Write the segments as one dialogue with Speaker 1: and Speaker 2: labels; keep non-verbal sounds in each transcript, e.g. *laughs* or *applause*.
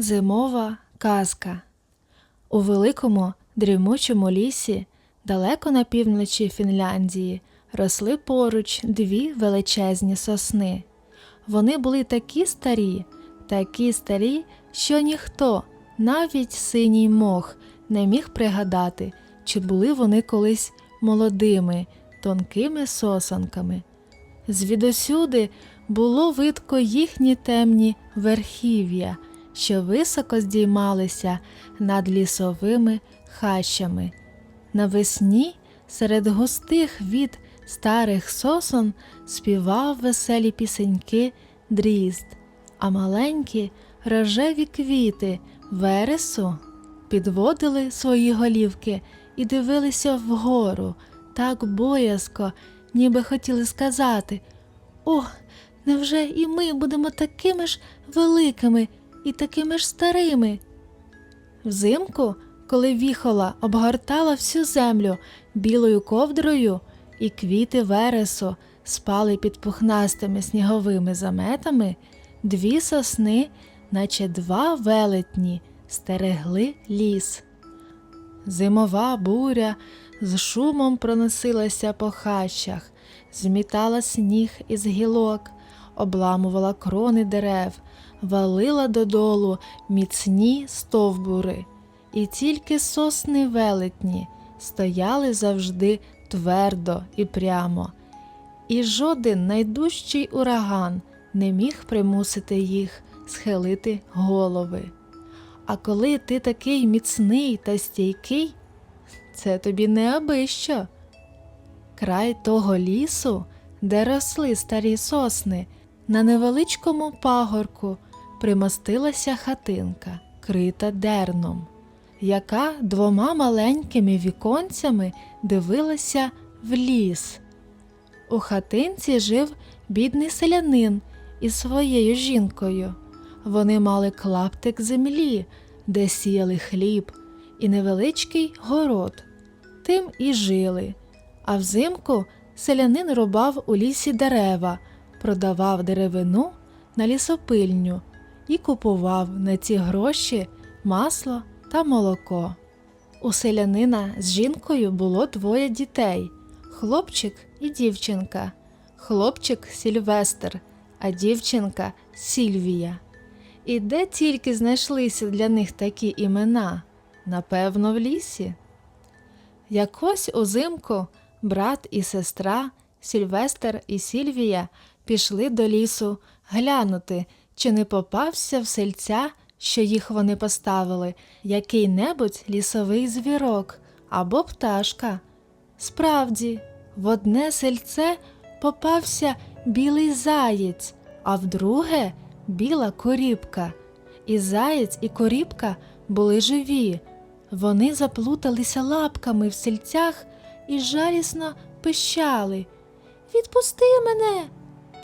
Speaker 1: Зимова казка. У великому дрімучому лісі, далеко на півночі Фінляндії, росли поруч дві величезні сосни. Вони були такі старі, такі старі, що ніхто, навіть синій мох, не міг пригадати, чи були вони колись молодими, тонкими сосанками. Звідусюди було видко їхні темні верхів'я, що високо здіймалися над лісовими хащами. Навесні серед густих від старих сосон співав веселі пісеньки дрізд, а маленькі рожеві квіти вересу підводили свої голівки і дивилися вгору так боязко, ніби хотіли сказати О, невже і ми будемо такими ж великими і такими ж старими? Взимку, коли віхола обгортала всю землю білою ковдрою, і квіти вересу спали під пухнастими сніговими заметами, дві сосни, наче два велетні, стерегли ліс. Зимова буря з шумом проносилася по хащах, змітала сніг із гілок, обламувала крони дерев, валила додолу міцні стовбури, і тільки сосни велетні стояли завжди твердо і прямо, і жоден найдужчий ураган не міг примусити їх схилити голови. А коли ти такий міцний та стійкий, це тобі не аби. Край того лісу, де росли старі сосни, на невеличкому пагорку примостилася хатинка, крита дерном, яка двома маленькими віконцями дивилася в ліс. У хатинці жив бідний селянин із своєю жінкою. Вони мали клаптик землі, де сіяли хліб, і невеличкий город. Тим і жили. А взимку селянин рубав у лісі дерева, продавав деревину на лісопильню і купував на ці гроші масло та молоко. У селянина з жінкою було двоє дітей хлопчик і дівчинка. Хлопчик Сільвестр, а дівчинка Сільвія. І де тільки знайшлися для них такі імена? Напевно, в лісі. Якось узимку брат і сестра Сільвестр і Сільвія пішли до лісу глянути, чи не попався в сельця, що їх вони поставили, який-небудь лісовий звірок або пташка. Справді, в одне сельце попався білий заєць, а в друге біла корібка. І заєць, і корібка були живі. Вони заплуталися лапками в сельцях і жалісно пищали. Відпусти мене,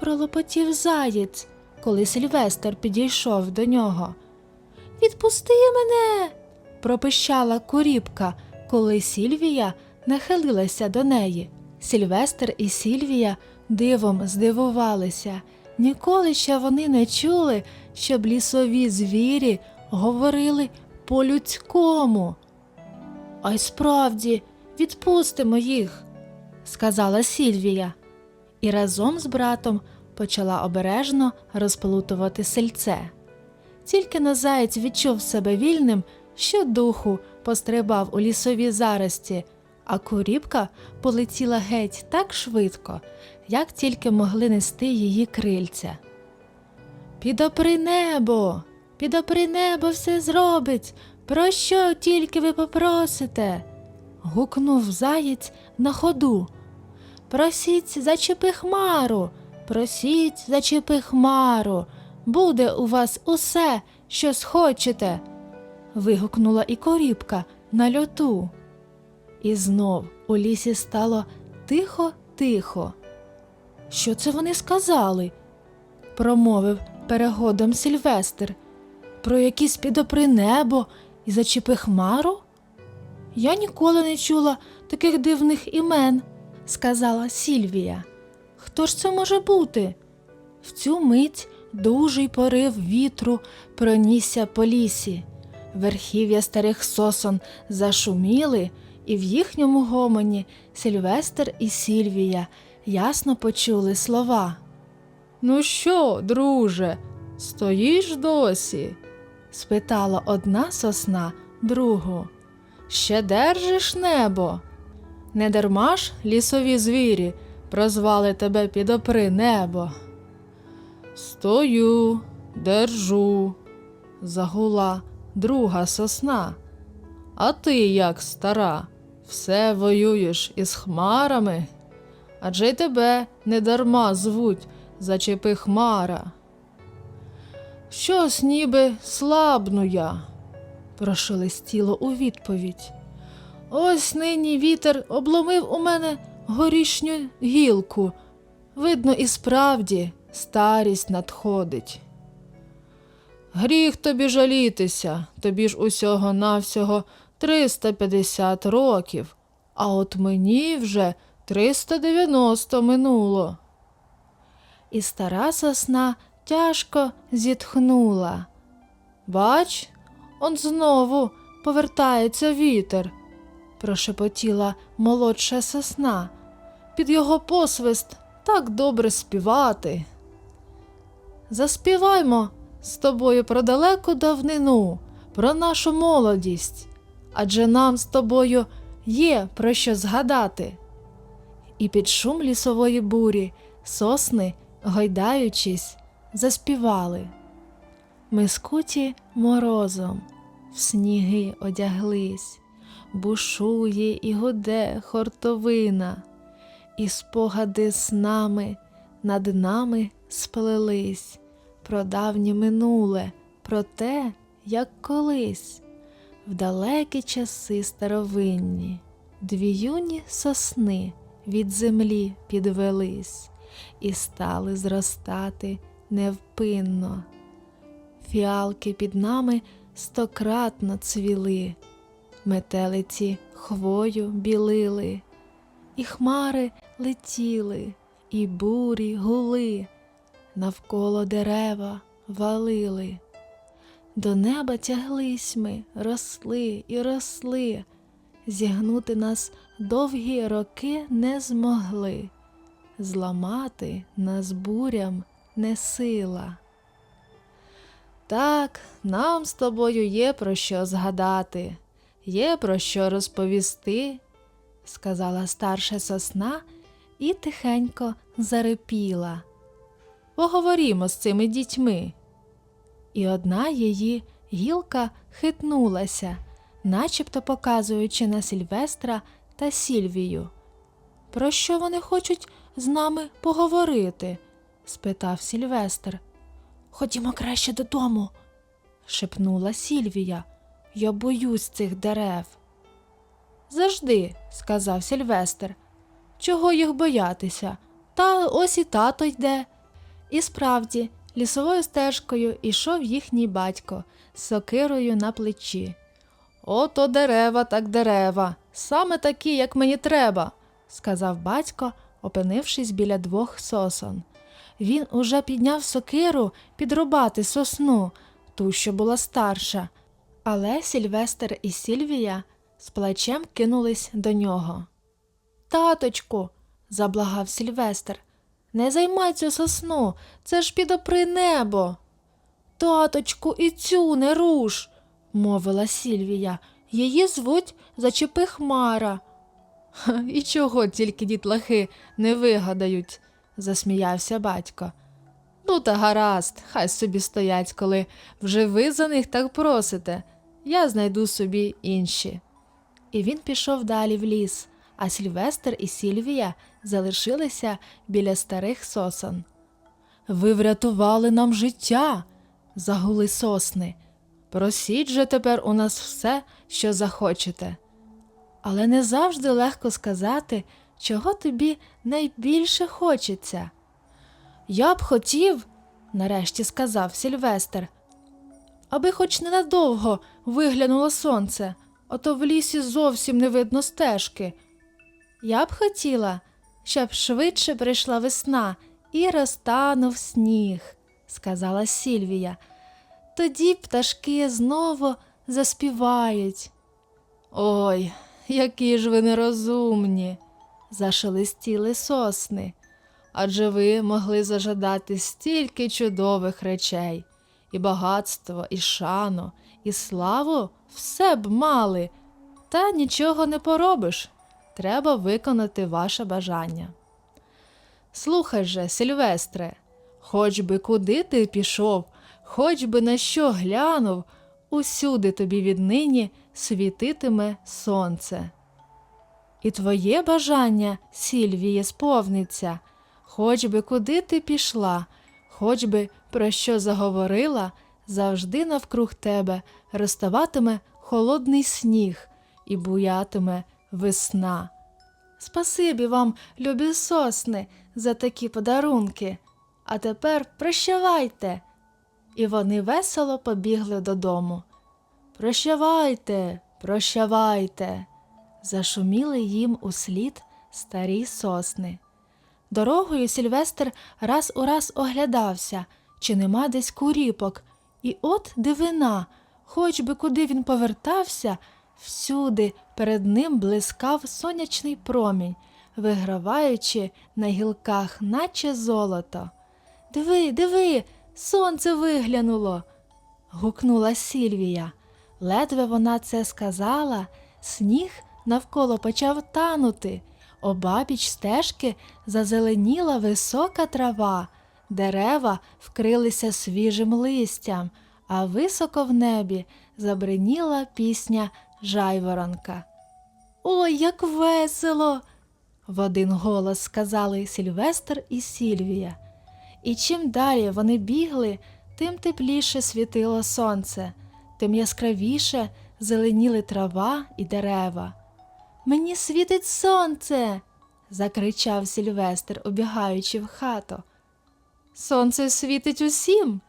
Speaker 1: пролопотів заєць, коли Сильвестр підійшов до нього. Відпусти мене, пропищала корібка, коли Сільвія нахилилася до неї. Сільвестр і Сільвія дивом здивувалися. Ніколи ще вони не чули, щоб лісові звірі говорили по-людському. А й справді, відпустимо їх, сказала Сільвія, і разом з братом почала обережно розплутувати сельце. Тільки на заєць відчув себе вільним, що духу пострибав у лісові зарості, а куріпка полетіла геть так швидко, як тільки могли нести її крильця. Підопри небо, підопри небо все зробить. Про що тільки ви попросите? гукнув заєць на ходу. Просіть, зачепи хмару, просіть, зачепи хмару, буде у вас усе, що схочете. вигукнула і корібка на льоту. І знов у лісі стало тихо-тихо. Що це вони сказали? промовив перегодом Сільвестр. Про якісь підопри небо і зачепи хмару? Я ніколи не чула таких дивних імен, сказала Сільвія. Хто ж це може бути? В цю мить Дужий порив вітру пронісся по лісі. Верхів'я старих сосон зашуміли, і в їхньому гомоні Сильвестр і Сільвія ясно почули слова. Ну що, друже, стоїш досі? спитала одна сосна другу. Ще держиш небо? Не дарма ж лісові звірі прозвали тебе підопри небо. Стою, держу, загула друга сосна. А ти як стара, все воюєш із хмарами? Адже й тебе недарма звуть зачепи хмара. Щось ніби слабну я, прошелестіло у відповідь. Ось нині вітер обломив у мене горішню гілку. Видно, і справді старість надходить. Гріх тобі жалітися, тобі ж усього навсього 350 років, а от мені вже 390 минуло. І стара сосна тяжко зітхнула. Бач, он знову повертається вітер, прошепотіла молодша сосна. Під його посвист так добре співати. Заспіваймо з тобою про далеку давнину, про нашу молодість, адже нам з тобою є про що згадати. І під шум лісової бурі сосни, гойдаючись, заспівали. Ми скуті морозом, в сніги одяглись, бушує і гуде хортовина, і спогади з нами над нами сплелись про давнє минуле, про те, як колись, в далекі часи старовинні, дві юні сосни від землі підвелись і стали зростати невпинно. Фіалки під нами стократно цвіли, метелиці хвою білили, і хмари летіли, і бурі гули, навколо дерева валили. До неба тяглись ми, росли і росли, зігнути нас довгі роки не змогли, зламати нас бурям не сила. Так, нам з тобою є про що згадати, є про що розповісти, сказала старша сосна і тихенько зарипіла. Поговоримо з цими дітьми. І одна її гілка хитнулася, начебто показуючи на Сільвестра та Сільвію. Про що вони хочуть з нами поговорити? спитав Сільвестр. Ходімо краще додому, шепнула Сільвія. Я боюсь цих дерев. Завжди, сказав Сільвестр. Чого їх боятися? Та ось і тато йде. І справді, лісовою стежкою ішов їхній батько з сокирою на плечі. Ото дерева, так дерева, саме такі, як мені треба, сказав батько, опинившись біля двох сосон. Він уже підняв сокиру підрубати сосну, ту, що була старша, але Сільвестр і Сільвія з плачем кинулись до нього. Таточку, заблагав Сільвестр, не займай цю сосну, це ж підопри небо. Таточку, і цю не руш, мовила Сільвія. Її звуть Зачепи Хмара. І чого тільки дітлахи не вигадають, засміявся батько. Ну, та гаразд, хай собі стоять, коли вже ви за них так просите. Я знайду собі інші. І він пішов далі в ліс, а Сільвестр і Сільвія залишилися біля старих сосон. Ви врятували нам життя, загули сосни. Просіть же тепер у нас все, що захочете. Але не завжди легко сказати, чого тобі найбільше хочеться. Я б хотів, нарешті сказав Сільвестр, аби хоч ненадовго виглянуло сонце, а то в лісі зовсім не видно стежки. Я б хотіла, щоб швидше прийшла весна і розтанув сніг, сказала Сільвія. Тоді пташки знову заспівають. Ой, які ж ви нерозумні, зашелестіли сосни. Адже ви могли зажадати стільки чудових речей, і багатство, і шану, і славу все б мали, та нічого не поробиш. Треба виконати ваше бажання. Слухай же, Сильвестре, хоч би куди ти пішов, хоч би на що глянув, усюди тобі віднині світитиме сонце. І твоє бажання, Сільвіє, сповниться, хоч би куди ти пішла, хоч би про що заговорила, завжди навкруг тебе розставатиме холодний сніг і буятиме весна. Спасибі вам, любі сосни, за такі подарунки. А тепер прощавайте. І вони весело побігли додому. Прощавайте, прощавайте. Зашуміли їм услід старі сосни. Дорогою Сільвестр раз у раз оглядався, чи нема десь куріпок, і от дивина, хоч би куди він повертався, всюди перед ним блискав сонячний промінь, виграваючи на гілках, наче золото. Диви, диви, сонце виглянуло. гукнула Сільвія. Ледве вона це сказала, сніг навколо почав танути. Обабіч стежки зазеленіла висока трава, дерева вкрилися свіжим листям, а високо в небі забриніла пісня жайворонка. Ой, як весело! в один голос сказали Сільвестр і Сільвія. І чим далі вони бігли, тим тепліше світило сонце, тим яскравіше зеленіли трава і дерева. Мені світить сонце. закричав Сільвестр, обігаючи в хату. Сонце світить усім,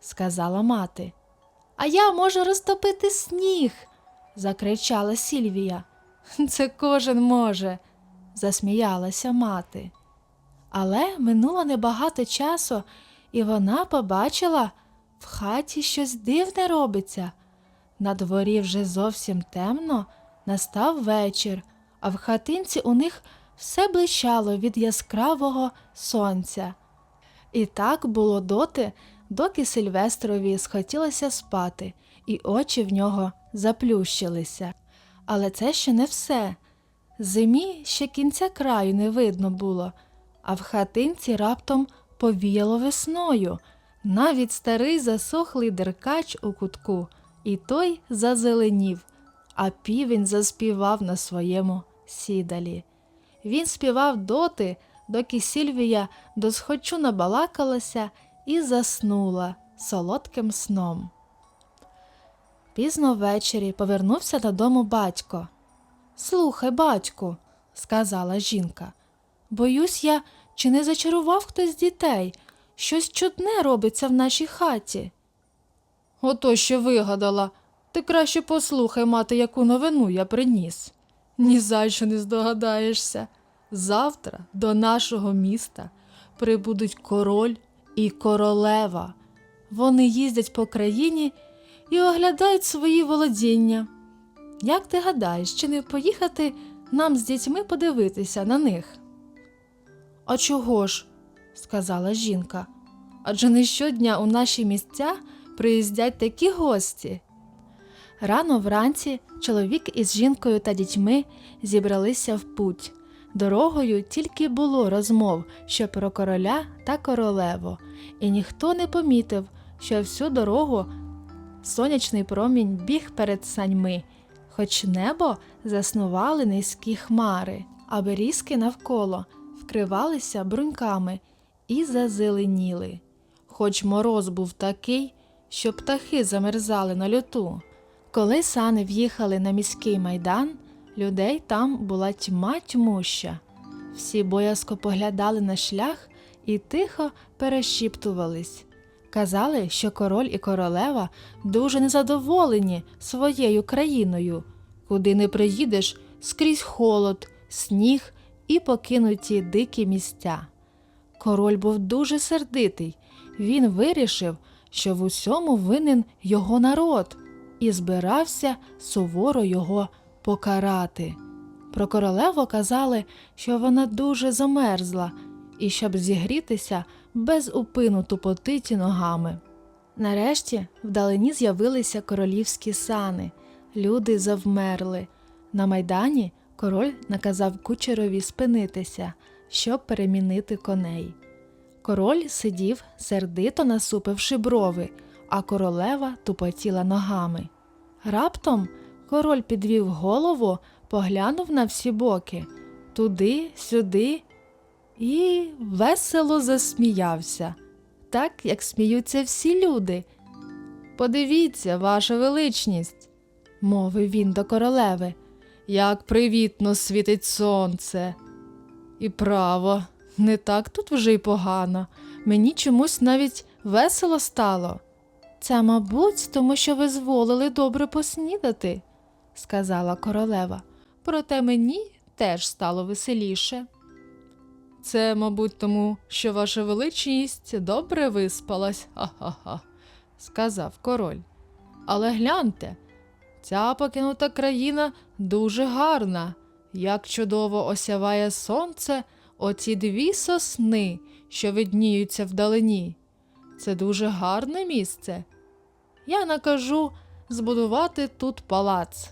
Speaker 1: сказала мати. А я можу розтопити сніг, закричала Сільвія. *laughs* Це кожен може, засміялася мати. Але минуло небагато часу, і вона побачила в хаті щось дивне робиться. На дворі вже зовсім темно, настав вечір, а в хатинці у них все блищало від яскравого сонця. І так було доти, доки Сильвестрові схотілося спати, і очі в нього заплющилися. Але це ще не все. Зимі ще кінця краю не видно було, а в хатинці раптом повіяло весною. Навіть старий засохлий деркач у кутку, і той зазеленів, а півень заспівав на своєму сідалі. Він співав доти, доки Сільвія досхочу набалакалася і заснула солодким сном. Пізно ввечері повернувся додому батько. Слухай, батьку, сказала жінка, боюсь я, чи не зачарував хтось дітей. Щось чудне робиться в нашій хаті. Ото що вигадала. Ти краще послухай, мати, яку новину я приніс. Ні за що не здогадаєшся. Завтра до нашого міста прибудуть король і королева. Вони їздять по країні і оглядають свої володіння. Як ти гадаєш, чи не поїхати нам з дітьми подивитися на них? А чого ж? сказала жінка. Адже не щодня у наші місця приїздять такі гості. Рано вранці чоловік із жінкою та дітьми зібралися в путь. Дорогою тільки було розмов, що про короля та королеву, і ніхто не помітив, що всю дорогу сонячний промінь біг перед саньми, хоч небо заснували низькі хмари, а берізки навколо вкривалися бруньками і зазеленіли. Хоч мороз був такий, що птахи замерзали на льоту. Коли сани в'їхали на міський майдан, людей там була тьма тьмуща. Всі боязко поглядали на шлях і тихо перешіптувались. Казали, що король і королева дуже незадоволені своєю країною. Куди не приїдеш, скрізь холод, сніг і покинуті дикі місця. Король був дуже сердитий. він вирішив, що в усьому винен його народ, і збирався суворо його покарати. Про королеву казали, що вона дуже замерзла, і щоб зігрітися, без упину тупотиті ногами. Нарешті вдалині з'явилися королівські сани. Люди завмерли. На майдані король наказав кучерові спинитися, щоб перемінити коней. Король сидів, сердито насупивши брови, а королева тупотіла ногами. Раптом король підвів голову, поглянув на всі боки туди, сюди і весело засміявся, так як сміються всі люди. Подивіться, ваша величність, мовив він до королеви, як привітно світить сонце. І право, не так тут вже й погано. Мені чомусь навіть весело стало. Це, мабуть, тому що ви зволили добре поснідати, сказала королева. Проте мені теж стало веселіше. Це, мабуть, тому, що ваша величність добре виспалась, ха-ха-ха, сказав король. Але гляньте, ця покинута країна дуже гарна, як чудово осяває сонце оці дві сосни, що видніються вдалині. Це дуже гарне місце. Я накажу збудувати тут палац.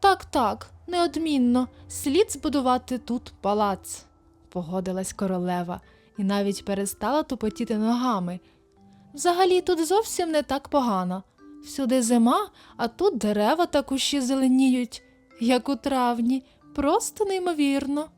Speaker 1: Так, так, неодмінно, слід збудувати тут палац, погодилась королева і навіть перестала тупотіти ногами. Взагалі тут зовсім не так погано. Всюди зима, а тут дерева та кущі зеленіють, як у травні, просто неймовірно.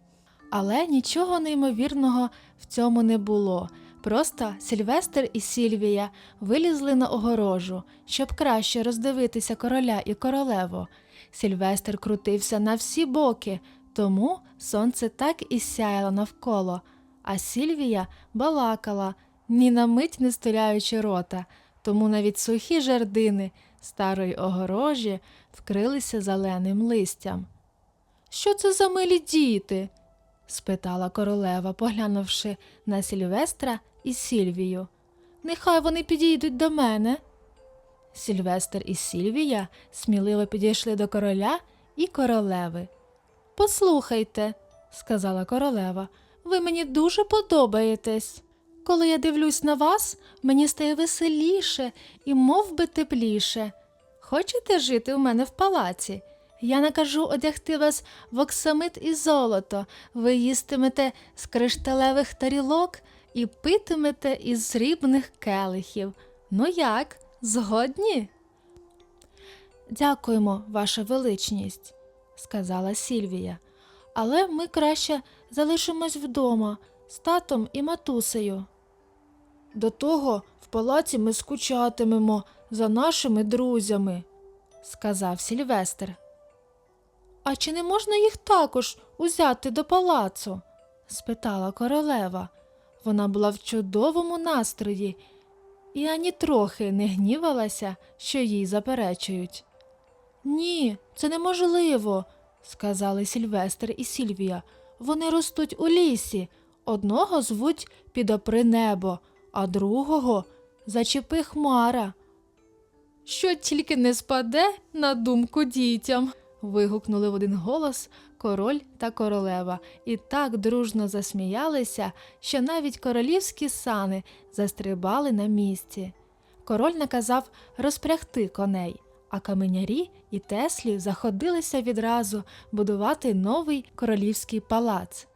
Speaker 1: Але нічого неймовірного в цьому не було. Просто Сільвестр і Сільвія вилізли на огорожу, щоб краще роздивитися короля і королеву. Сільвестр крутився на всі боки, тому сонце так і сяяло навколо, а Сільвія балакала, ні на мить не стуляючи рота, тому навіть сухі жердини старої огорожі вкрилися зеленим листям. Що це за милі діти? спитала королева, поглянувши на Сільвестра і Сільвію. Нехай вони підійдуть до мене. Сільвестр і Сільвія сміливо підійшли до короля і королеви. Послухайте, сказала королева, ви мені дуже подобаєтесь. Коли я дивлюсь на вас, мені стає веселіше і мов би тепліше. Хочете жити у мене в палаці? Я накажу одягти вас в оксамит і золото, ви їстимете з кришталевих тарілок і питимете із срібних келихів. Ну як, згодні? Дякуємо, ваша величність, сказала Сільвія. Але ми краще залишимось вдома з татом і матусею. До того в палаці ми скучатимемо за нашими друзями, сказав Сільвестр. А чи не можна їх також узяти до палацу? спитала королева. Вона була в чудовому настрої і ані трохи не гнівалася, що їй заперечують. Ні, це неможливо, сказали Сільвестр і Сільвія. Вони ростуть у лісі. Одного звуть підопри небо, а другого зачепи хмара. Що тільки не спаде на думку дітям. вигукнули в один голос король та королева і так дружно засміялися, що навіть королівські сани застрибали на місці. Король наказав розпрягти коней, а каменярі і Теслі заходилися відразу будувати новий королівський палац.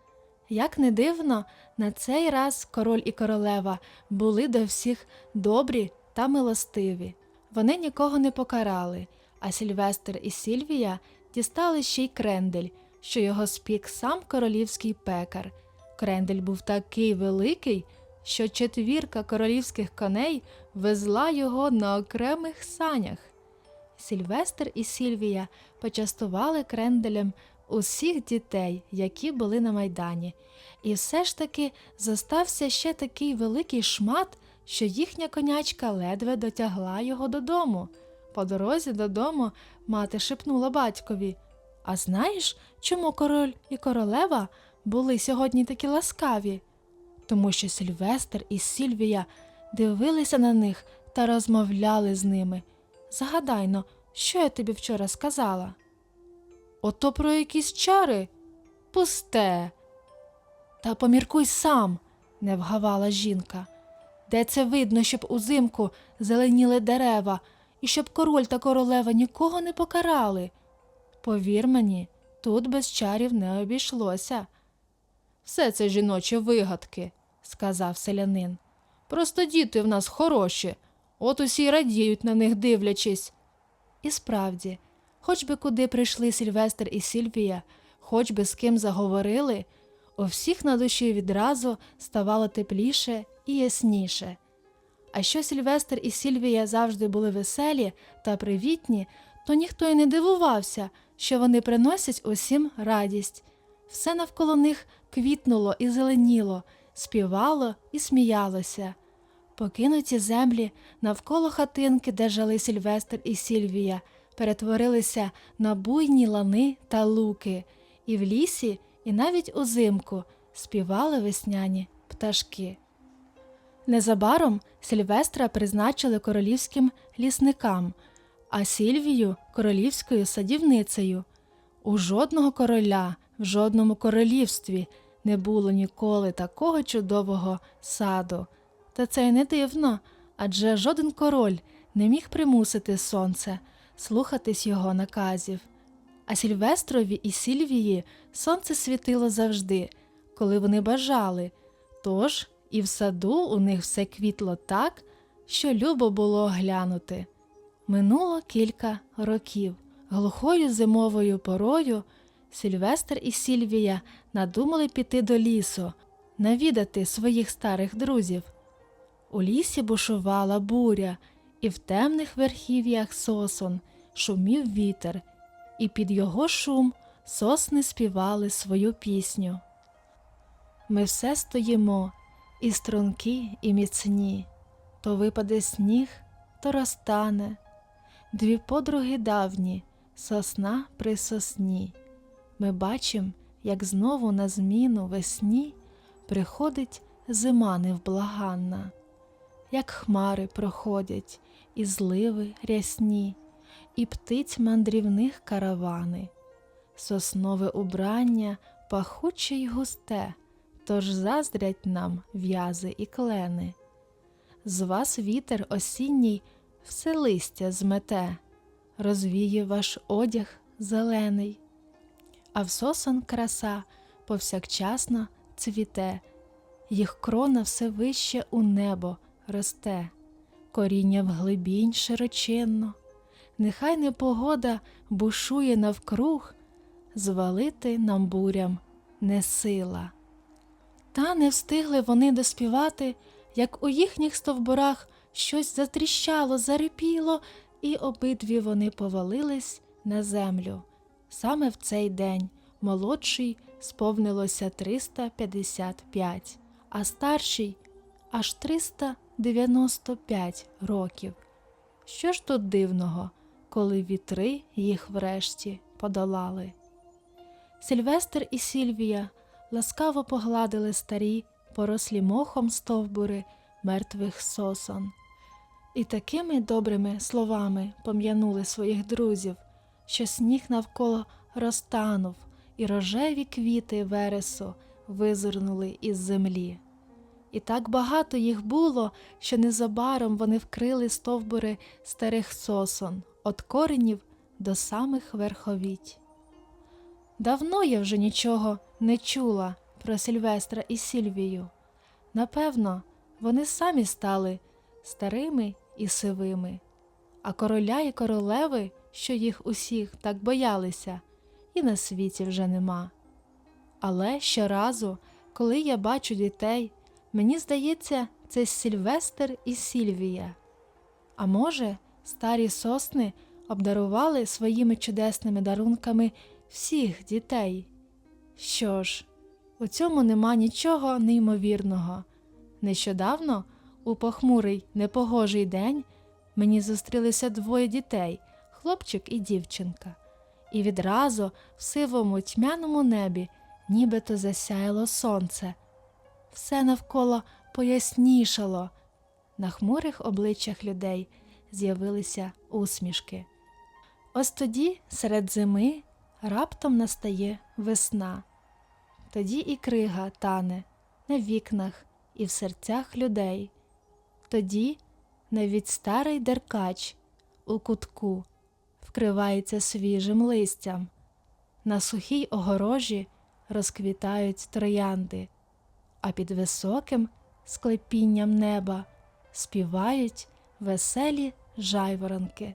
Speaker 1: Як не дивно, на цей раз король і королева були до всіх добрі та милостиві. Вони нікого не покарали, а Сільвестр і Сільвія дістали ще й крендель, що його спік сам королівський пекар. Крендель був такий великий, що четвірка королівських коней везла його на окремих санях. Сільвестр і Сільвія почастували кренделем усіх дітей, які були на майдані, і все ж таки зостався ще такий великий шмат, що їхня конячка ледве дотягла його додому. По дорозі додому мати шепнула батькові А знаєш, чому король і королева були сьогодні такі ласкаві? Тому що Сильвестр і Сільвія дивилися на них та розмовляли з ними. Згадайно, що я тобі вчора сказала? Ото про якісь чари? Пусте. Та поміркуй сам, не вгавала жінка. Де це видно, щоб узимку зеленіли дерева, і щоб король та королева нікого не покарали? Повір мені, тут без чарів не обійшлося. Все це жіночі вигадки, сказав селянин. Просто діти в нас хороші, от усі радіють на них дивлячись. І справді, хоч би куди прийшли Сільвестр і Сільвія, хоч би з ким заговорили, у всіх на душі відразу ставало тепліше і ясніше. А що Сільвестр і Сільвія завжди були веселі та привітні, то ніхто й не дивувався, що вони приносять усім радість. Все навколо них квітнуло і зеленіло, співало і сміялося. Покинуті землі навколо хатинки, де жили Сільвестр і Сільвія, перетворилися на буйні лани та луки, і в лісі, і навіть узимку співали весняні пташки. Незабаром Сільвестра призначили королівським лісникам, а Сільвію королівською садівницею. У жодного короля в жодному королівстві не було ніколи такого чудового саду. Та це й не дивно, адже жоден король не міг примусити сонце слухатись його наказів. А Сільвестрові і Сільвії сонце світило завжди, коли вони бажали, тож і в саду у них все квітло так, що любо було глянути. Минуло кілька років. Глухою зимовою порою Сільвестр і Сільвія надумали піти до лісу, навідати своїх старих друзів. У лісі бушувала буря, і в темних верхів'ях сосон шумів вітер, і під його шум сосни співали свою пісню. Ми все стоїмо, і струнки, і міцні, то випаде сніг, то розтане. Дві подруги давні, сосна при сосні. Ми бачим, як знову на зміну весні приходить зима невблаганна, як хмари проходять, і зливи рясні, і птиць мандрівних каравани, соснове убрання пахуче й густе, тож заздрять нам в'язи і клени. З вас вітер осінній все листя змете, розвіє ваш одяг зелений, а в сосон краса повсякчасно цвіте, їх крона все вище у небо росте, коріння вглибінь широчинно, нехай непогода бушує навкруг, звалити нам бурям не сила. Та не встигли вони доспівати, як у їхніх стовбурах щось затріщало, зарипіло, і обидві вони повалились на землю. Саме в цей день молодший сповнилося 355, а старший аж 395 років. Що ж тут дивного, коли вітри їх врешті подолали? Сильвестр і Сільвія ласкаво погладили старі, порослі мохом стовбури мертвих сосон. І такими добрими словами пом'янули своїх друзів, що сніг навколо розтанув, і рожеві квіти вересу визирнули із землі. І так багато їх було, що незабаром вони вкрили стовбури старих сосон від коренів до самих верховіть. Давно я вже нічого не чула про Сільвестра і Сільвію. Напевно, вони самі стали старими і сивими, а короля і королеви, що їх усіх так боялися, і на світі вже нема. Але щоразу, коли я бачу дітей, мені здається, це Сільвестр і Сільвія. А може, старі сосни обдарували своїми чудесними дарунками всіх дітей. Що ж, у цьому нема нічого неймовірного. Нещодавно, у похмурий непогожий день, мені зустрілися двоє дітей хлопчик і дівчинка, і відразу в сивому тьмяному небі нібито засяяло сонце. Все навколо пояснішало, На хмурих обличчях людей з'явилися усмішки. Ось тоді, серед зими, раптом настає весна. Тоді і крига тане на вікнах і в серцях людей. Тоді навіть старий деркач у кутку вкривається свіжим листям. На сухій огорожі розквітають троянди, а під високим склепінням неба співають веселі жайворонки.